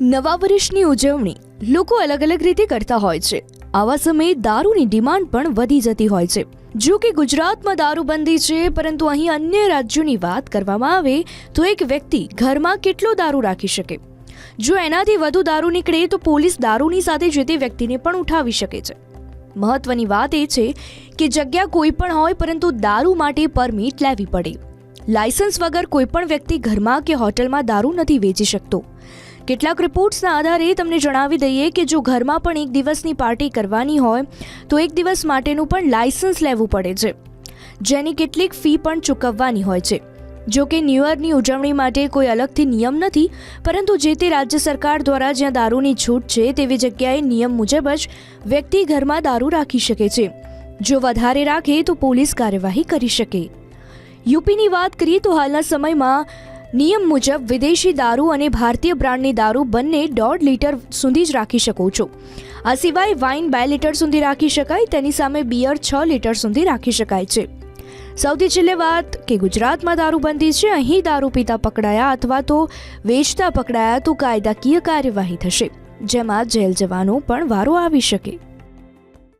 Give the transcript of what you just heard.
નવા વર્ષની ઉજવણી. લોકો અલગ અલગ રીતે કરતા હોય છે. આવા સમયે દારૂની ડિમાન્ડ પણ વધી જતી હોય છે. જો કે ગુજરાતમાં દારૂબંધી છે, પરંતુ અહીં અન્ય રાજ્યોની વાત કરવામાં આવે, તો એક વ્યક્તિ ઘરમાં કેટલો દારૂ રાખી શકે? જો એનાથી વધુ દારૂ નીકળે, તો પોલીસ દારૂની સાથે જે તે વ્યક્તિને પણ ઉઠાવી શકે છે. મહત્વની વાત એ છે કે જગ્યા કોઈ પણ હોય, પરંતુ દારૂ માટે પરમિટ લેવી પડે. લાયસન્સ વગર કોઈ પણ વ્યક્તિ ઘરમાં કે હોટલમાં દારૂ નથી વેચી શકતો. કેટલાક રિપોર્ટ્સના આધારે તમને જણાવી દઈએ કે જો ઘરમાં પણ એક દિવસની પાર્ટી કરવાની હોય, તો એક દિવસ માટેનું પણ લાયસન્સ લેવું પડે છે, જેની કેટલીક ફી પણ ચૂકવવાની હોય છે. જો કે ન્યૂ યરની ઉજવણી માટે કોઈ અલગથી નિયમ નથી, પરંતુ જે તે રાજ્ય સરકાર દ્વારા જ્યાં દારૂની છૂટ છે, તેવી જગ્યાએ નિયમ મુજબ જ વ્યક્તિ ઘરમાં દારૂ રાખી શકે છે. જો વધારે રાખે તો પોલીસ કાર્યવાહી કરી શકે. યુપીની વાત કરીએ તો હાલના સમયમાં નિયમ મુજબ વિદેશી દારૂ અને ભારતીય બ્રાન્ડની દારૂ બંને દોઢ લીટર સુધી જ રાખી શકો છો. આ સિવાય વાઇન બે લીટર સુધી રાખી શકાય, તેની સામે બિયર છ લીટર સુધી રાખી શકાય છે. સૌથી છેલ્લે વાત કે ગુજરાતમાં દારૂબંધી છે, અહીં દારૂ પીતા પકડાયા અથવા તો વેચતા પકડાયા તો કાયદાકીય કાર્યવાહી થશે. જેમાં જેલ જવાનો પણ વારો આવી શકે.